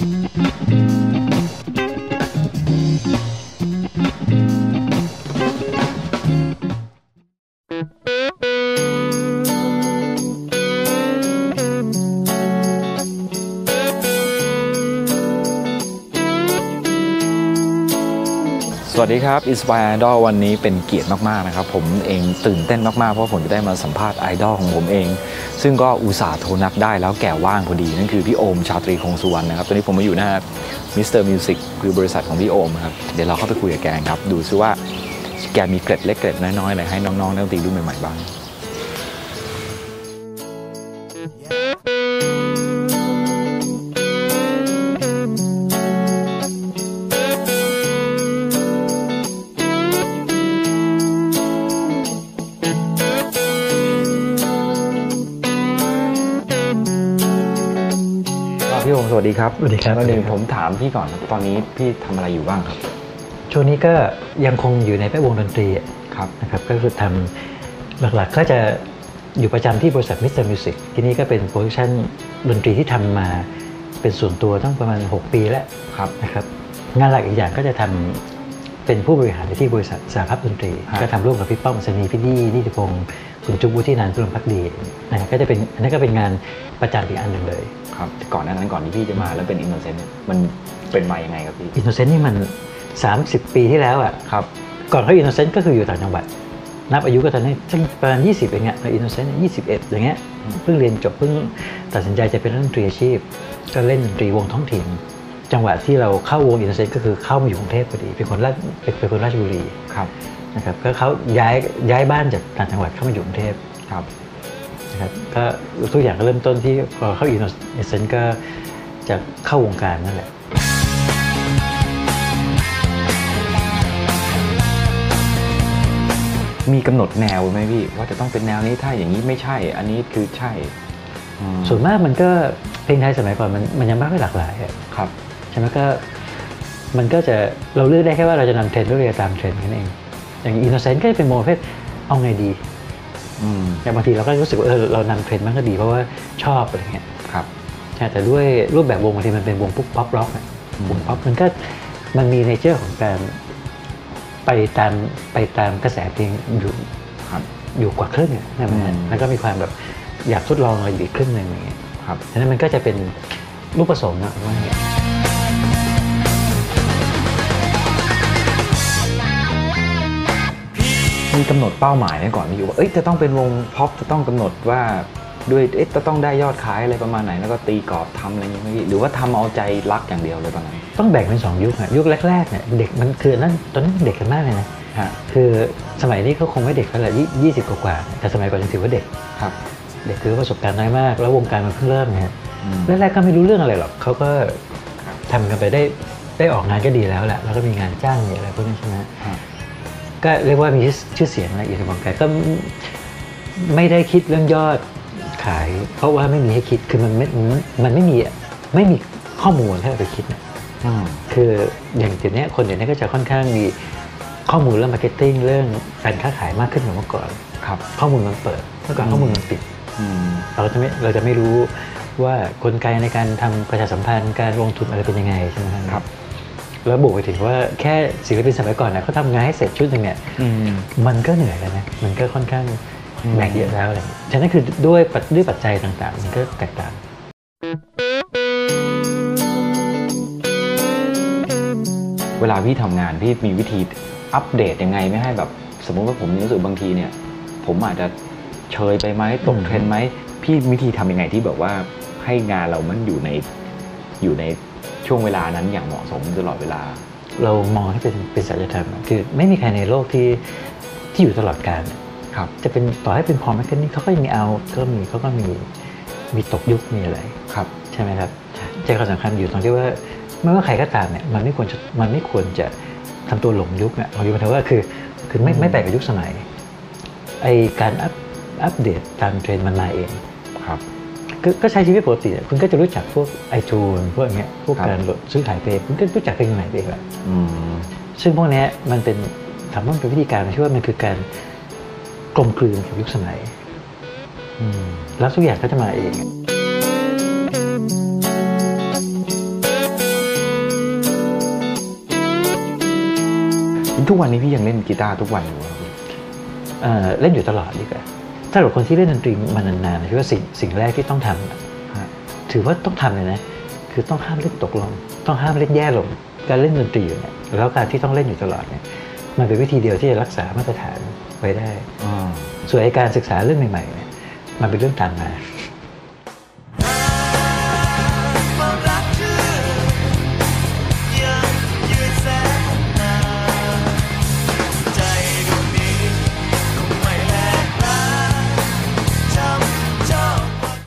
ส วัสดีครับ Inspire Idol วันนี้เป็นเกียรติมากๆนะครับ ผมเองตื่นเต้นมากๆ เพราะผมจะได้มาสัมภาษณ์ไอดอลของผมเอง ซึ่งก็อุตส่าห์โทรนัดได้แล้วแก่ว่างพอดี นั่นคือพี่โอมชาตรีคงสุวรรณนะครับ ตอนนี้ผมมาอยู่หน้ามิสเตอร์มิวสิกคือบริษัทของพี่โอมครับ เดี๋ยวเราเข้าไปคุยกับแกครับ ดูซิว่าแกมีเกร็ดเล็กเกร็ดน้อยๆอะไรให้น้องๆนักดนตรีรุ่นใหม่ๆบ้าง สวัสดีครับสวัสดีครับก่อนหนึ่งผมถามพี่ก่อนตอนนี้พี่ทำอะไรอยู่บ้างครับ ช่วงนี้ก็ยังคงอยู่ในแวดวงดนตรีครับนะครับก็คือทำหลักๆก็จะอยู่ประจำที่บริษัทมิสเตอร์มิวสิกที่นี่ก็เป็นโปรดักชันดนตรีที่ทำมาเป็นส่วนตัวตั้งประมาณ 6 ปีแล้วครับนะครับงานหลักอีกอย่างก็จะทำเป็นผู้บริหารในที่บริษัทสาภาพดนตรีฮะก็ทำร่วมกับพี่ป้อมสนีพี่ดีนิติพงศ์ คุณจุ๊บวุฒินันท์พุทธพักดีนะครับก็จะเป็นอันนั้นก็เป็นงานประจำอีกอันหนึ่งเลยครับก่อนหน้านั้นก่อนที่พี่จะมาแล้วเป็นอินโนเซนต์มันเป็นมายังไงครับพี่อินโนเซนต์นี่มัน 30 ปีที่แล้วอะครับก่อนเขาอินโนเซนต์ก็คืออยู่ต่างจังหวัด นับอายุก็ตอนนี้นประมาณ 20เองเงี้ยอินโนเซนต์ยี่สิบเอ็ดอย่างเงี้ยเพิ่งเรียนจบเพิ่งตัดสินใจจะเป็นนักดนตรีอาชีพ ก็เล่นดนตรีวงท้องถิ่นจังหวะที่เราเข้าวงอินโนเซนต์ก็คือเข้ามาอยู่กรุงเทพพอดี เป็นคนราชเป็นเป็นคนราชบุรีครับ นะครับก็เขาย้ายย้ายบ้านจากต่างจังหวัดเข้ามาอยู่กรุงเทพครับนะครับก็ทุกอย่างก็เริ่มต้นที่พอเข้าอินโนเซนต์ก็จะเข้าวงการนั่นแหละมีกำหนดแนวไหมพี่ว่าจะต้องเป็นแนวนี้ถ้าอย่างนี้ไม่ใช่ อันนี้คือใช่อืมส่วนมากมันก็เพลงไทยสมัยก่อนมันมันยังมากไม่หลากหลายอะครับใช่ไหมก็มันก็จะเราเลือกได้แค่ว่าเราจะนำเทรนด์หรือเราจะตามเทรนด์แค่นั้นเอง อย่างอินโนเซนต์ก็จะเป็นโมเดลเอาไงดีอืมอย่างบางทีเราก็รู้สึกว่าเออเรานำเทรนด์มันก็ดีเพราะว่าชอบอะไรเงี้ยครับใช่แต่ด้วยรูปแบบวงบางทีมันเป็นวงปุ๊บป๊อปร็อกอะอืมวงป๊อปมันก็มันมีเนเจอร์ของการไปตามไปตามกระแสเพลงอยู่ครับอยู่กว่าครึ่งอะใช่ไหมอืมแล้วก็มีความแบบอยากทดลองอะไรอยู่อีกครึ่งหนึ่งอย่างเงี้ยครับฉะนั้นมันก็จะเป็นลูกผสมนะผมว่าอย่างเงี้ย มีกำหนดเป้าหมายไหมก่อนพี่อยู่ว่าเอ้ยจะต้องเป็นวงพ็อปจะต้องกำหนดว่าด้วยเอ๊ะจะต้องได้ยอดขายอะไรประมาณไหนแล้วก็ตีกรอบทำอะไรอย่างเงี้ยไหมพี่หรือว่าทำเอาใจรักอย่างเดียวเลยตอนนั้นต้องแบ่งเป็นสองยุคอะยุคแรกๆเนี่ยเด็กมันคือนั่นตอนนั้นเด็กกันมากเลยนะฮะคือสมัยนี้เขาคงไม่เด็กแล้วแหละยี่สิบกว่าๆแต่สมัยก่อนยังถือว่าเด็กครับเด็กคือประสบการณ์น้อยมาก แล้ววงการมันเพิ่งเริ่มไงอืมแรกๆก็ไม่รู้เรื่องอะไรหรอกเขาก็ครับทำกันไปได้ได้ออกงานก็ดีแล้วแหละแล้วก็มีงานจ้างมีอะไรพวกนี้ใช่ไหมฮะ ก็เรียกว่ามีชื่อเสียงอะไรอยู่ในวงการก็ไม่ได้คิดเรื่องยอดขาย เพราะว่าไม่มีให้คิดคือมันไม่มันไม่มีไม่มีข้อมูลให้เราไปคิดนะอืมคืออย่างเดี๋ยวนี้คนเดี๋ยวนี้ก็จะค่อนข้างมีข้อมูลเรื่องมาร์เก็ตติ้งเรื่องการค้าขายมากขึ้นกว่าเมื่อก่อนครับ ข้อมูลมันเปิดเมื่อก่อนข้อมูลมันปิดอืมเราจะไม่เราจะไม่รู้ว่ากลไกในการทำประชาสัมพันธ์การลงทุนอะไรเป็นยังไงใช่ไหมครับ แล้วบวกไปถึงว่าแค่ศิลปินสมัยก่อนนะเขาทำงานให้เสร็จชุดหนึ่งเนี่ยอืมมันก็เหนื่อยแล้วนะมันก็ค่อนข้างอืมแบกเยอะแล้วอะไรอย่างเงี้ยฉะนั้นคือด้วยปัจด้วยปัจจัยต่างๆ มันก็แตกต่างเวลาพี่ทำงานพี่มีวิธีอัปเดตยังไงไม่ให้แบบ สมมุติว่าผมรู้สึกบางทีเนี่ย ผมอาจจะเชยไปไหมตกเทรนด์ไหมพี่วิธีทำยังไงที่แบบว่าให้งานเรามันอยู่ในอยู่ใน ช่วงเวลานั้นอย่างเหมาะสมตลอดเวลา เรามองให้เป็นเป็นสัจธรรมอะคือไม่มีใครในโลกที่ที่อยู่ตลอดกาลครับจะเป็นต่อให้เป็นพอแมคเคนนี่เขาก็ยังมีเอาก็มีเขาก็มีมีตกยุคมีอะไรครับ ใช่ไหมครับใจความสำคัญอยู่ตรงที่ว่าไม่ว่าใครก็ตามเนี่ยมันไม่ควรจะมันไม่ควรจะทำตัวหลงยุคอะหลงยุคหมายถึงว่าคือคือไม่ไม่แปลกกับยุคสมัยไอการอัพอัปเดตตามเทรนด์มันมาเองครับ ก็ใช้ชีวิตปกติคุณก็จะรู้จักพวกไอจูนพวกเนี้ยพวกการซื้อขายเพลงคุณก็รู้จักเพลงใหม่เพงแหละซึ่งพวกนี้มันเป็นถามว่าเป็นวิธีการที่ว่ามันคือการกลมกลืนของยุคสมัยแล้วทุกอย่างก็จะมาเองทุกวันนี้พี่ยังเล่นกีตาร์ทุกวันอยู่เล่นอยู่ตลอดดีกว่า ถ้าสำหรับคนที่เล่นดนตรีมานานๆคิดว่าสิ่งสิ่งแรกที่ต้องทำอะฮะถือว่าต้องทำเลยนะ คือต้องห้ามเล่นตกลง ต้องห้ามเล่นแย่ลง การเล่นดนตรีอยู่เนี่ยแล้วการที่ต้องเล่นอยู่ตลอดเนี่ยมันเป็นวิธีเดียวที่จะรักษามาตรฐานไว้ได้อ่าส่วนไอ้การศึกษาเรื่องใหม่ๆเนี่ยมันเป็นเรื่องตามมา